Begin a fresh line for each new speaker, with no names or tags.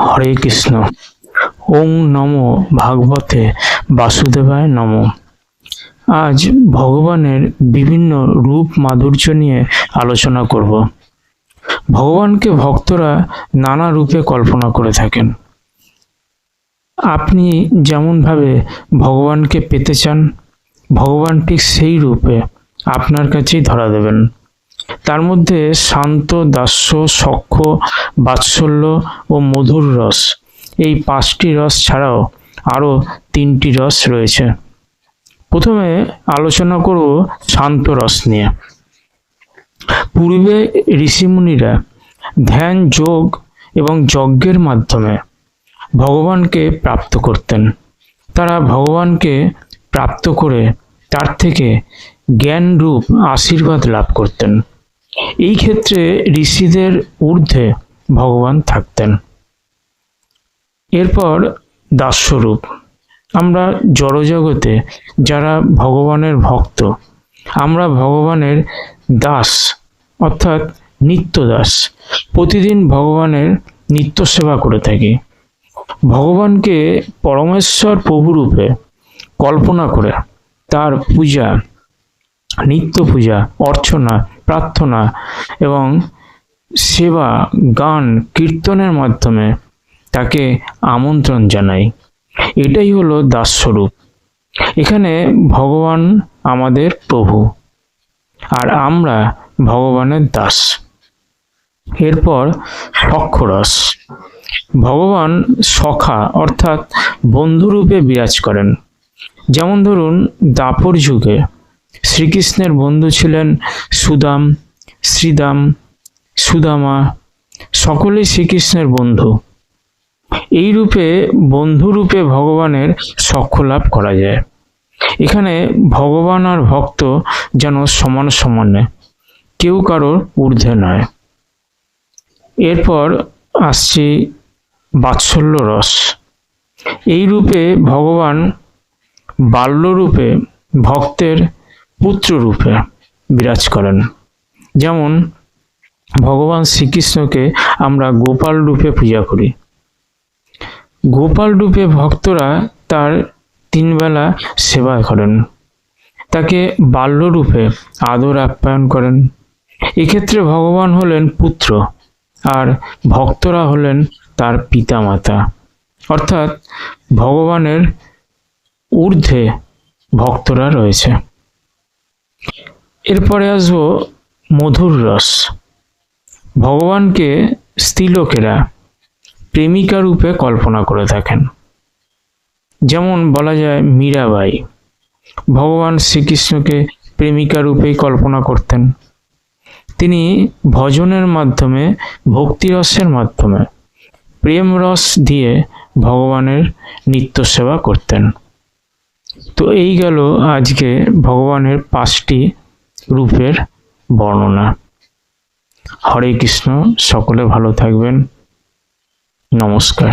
হরে কৃষ্ণ। ওং নম ভাগবতে বাসুদেবায় নম। আজ ভগবানের বিভিন্ন রূপ মাধুর্য নিয়ে আলোচনা করব। ভগবানকে ভক্তরা নানা রূপে কল্পনা করে থাকেন। আপনি যেমনভাবে ভগবানকে পেতে চান, ভগবান ঠিক সেই রূপে আপনার কাছেই ধরা দেবেন। তার মধ্যে শান্ত, দাস্য সখ্য বাৎসল্য ও মধুর রস। এই পাঁচটি রস ছাড়াও আরও তিনটি রস রয়েছে। প্রথমে আলোচনা করব শান্ত রস নিয়ে। পূর্বে ঋষিমুনিরা ধ্যান, যোগ এবং যজ্ঞের মাধ্যমে ভগবানকে প্রাপ্ত করতেন। তারা ভগবানকে প্রাপ্ত করে তার থেকে জ্ঞান রূপ আশীর্বাদ লাভ করতেন। এই ক্ষেত্রে ঋষিদের ঊর্ধ্বে ভগবান থাকতেন। এরপর দাস্যরূপ আমরা জড়জগতে যারা ভগবানের ভক্ত, আমরা ভগবানের দাস অর্থাৎ নিত্য দাস প্রতিদিন ভগবানের নিত্য সেবা করে থাকি। ভগবানকে পরমেশ্বর প্রভুরূপে কল্পনা করে তার পূজা, নিত্য পূজা, অর্চনা প্রার্থনা এবং সেবা, গান, কীর্তনের মাধ্যমে তাকে আমন্ত্রণ জানাই। এটাই হলো দাসস্বরূপ। এখানে ভগবান আমাদের প্রভু আর আমরা ভগবানের দাস। এরপর সক্ষরস। ভগবান সখা অর্থাৎ বন্ধুরূপে বিরাজ করেন। যেমন ধরুন, দাপর যুগে শ্রীকৃষ্ণের বন্ধু ছিলেন সুদাম, শ্রীদাম, সুদামা, সকলেই শ্রীকৃষ্ণের বন্ধু। এই রূপে বন্ধুরূপে ভগবানের সখ্য লাভ করা যায়। এখানে ভগবান আর ভক্ত যেন সমান সমানে, কেউ কারোর ঊর্ধ্বে নয়। এরপর আসছি বাৎসল্য রস। এই রূপে ভগবান বাল্যরূপে ভক্তের পুত্র রূপে বিরাজ করেন। যেমন, ভগবান শ্রীকৃষ্ণকে আমরা গোপাল রূপে পূজা করি। গোপাল রূপে ভক্তরা তার তিনবেলা সেবা করেন। তাকে বাল্যরূপে আদর আপ্যায়ন করেন। এক্ষেত্রে ভগবান হলেন পুত্র আর ভক্তরা হলেন তার পিতামাতা। অর্থাৎ ভগবানের ঊর্ধ্বে ভক্তরা রয়েছে। এরপরে আসব মধুর রস। ভগবানকে স্ত্রীলোকেরা প্রেমিকা রূপে কল্পনা করে থাকেন। যেমন বলা যায় মীরাবাই। ভগবান শ্রীকৃষ্ণকে প্রেমিকা রূপেই কল্পনা করতেন। তিনি ভজনের মাধ্যমে ভক্তিরসের মাধ্যমে প্রেম রস দিয়ে ভগবানের নিত্য সেবা করতেন। তো এই গেল আজকে ভগবানের পাঁচটি রূপের বর্ণনা। হরে কৃষ্ণ সকলে ভালো থাকবেন। নমস্কার।